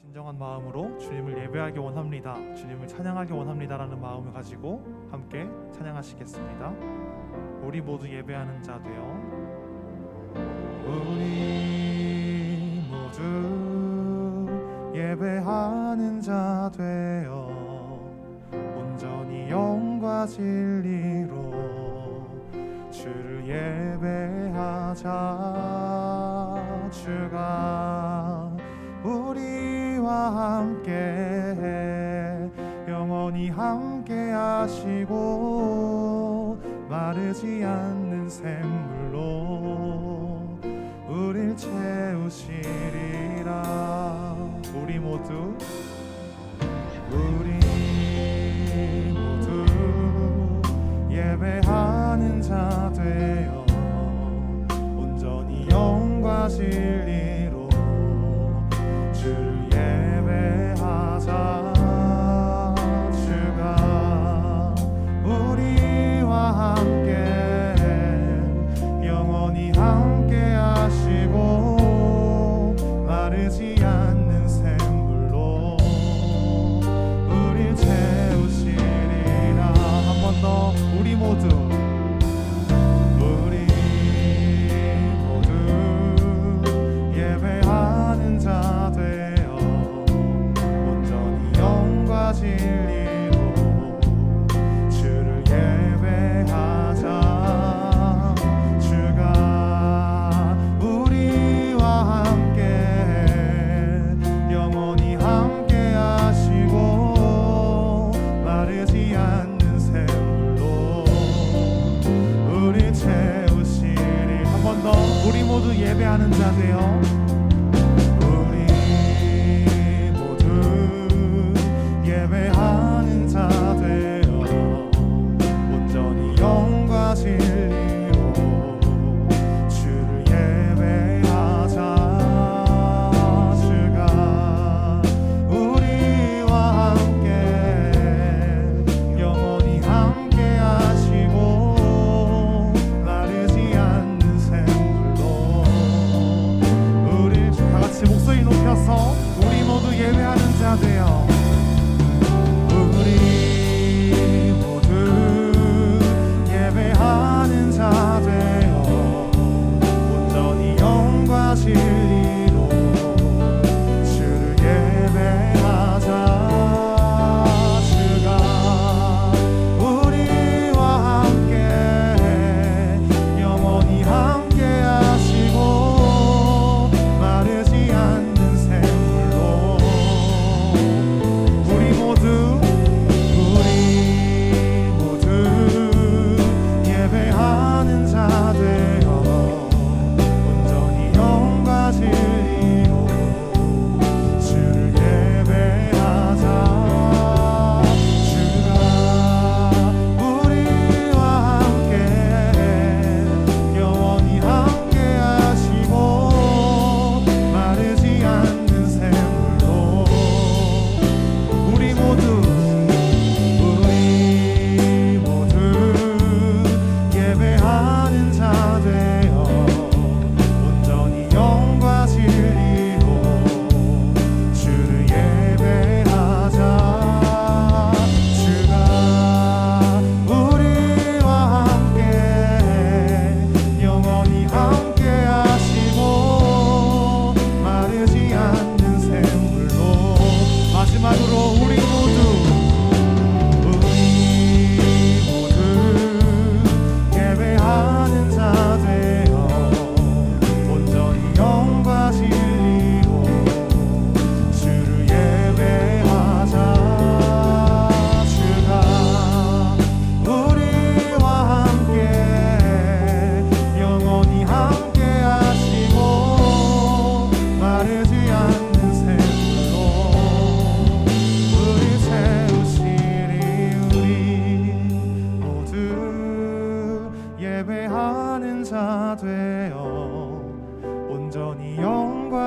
진정한 마음으로 주님을 예배하기 원합니다. 주님을 찬양하기 원합니다라는 마음을 가지고 함께 찬양하시겠습니다. 우리 모두 예배하는 자 되어 우리 모두 예배하는 자 되어 온전히 영과 진리로 주를 예배하자 주가 함께 영원히 함께 하시고 마르지 않는 샘물로 우릴 채우시리라. 우리 모두 우리 노래하는 자 되어 우리 모두 예배하는 자 되어 온전히 영과 질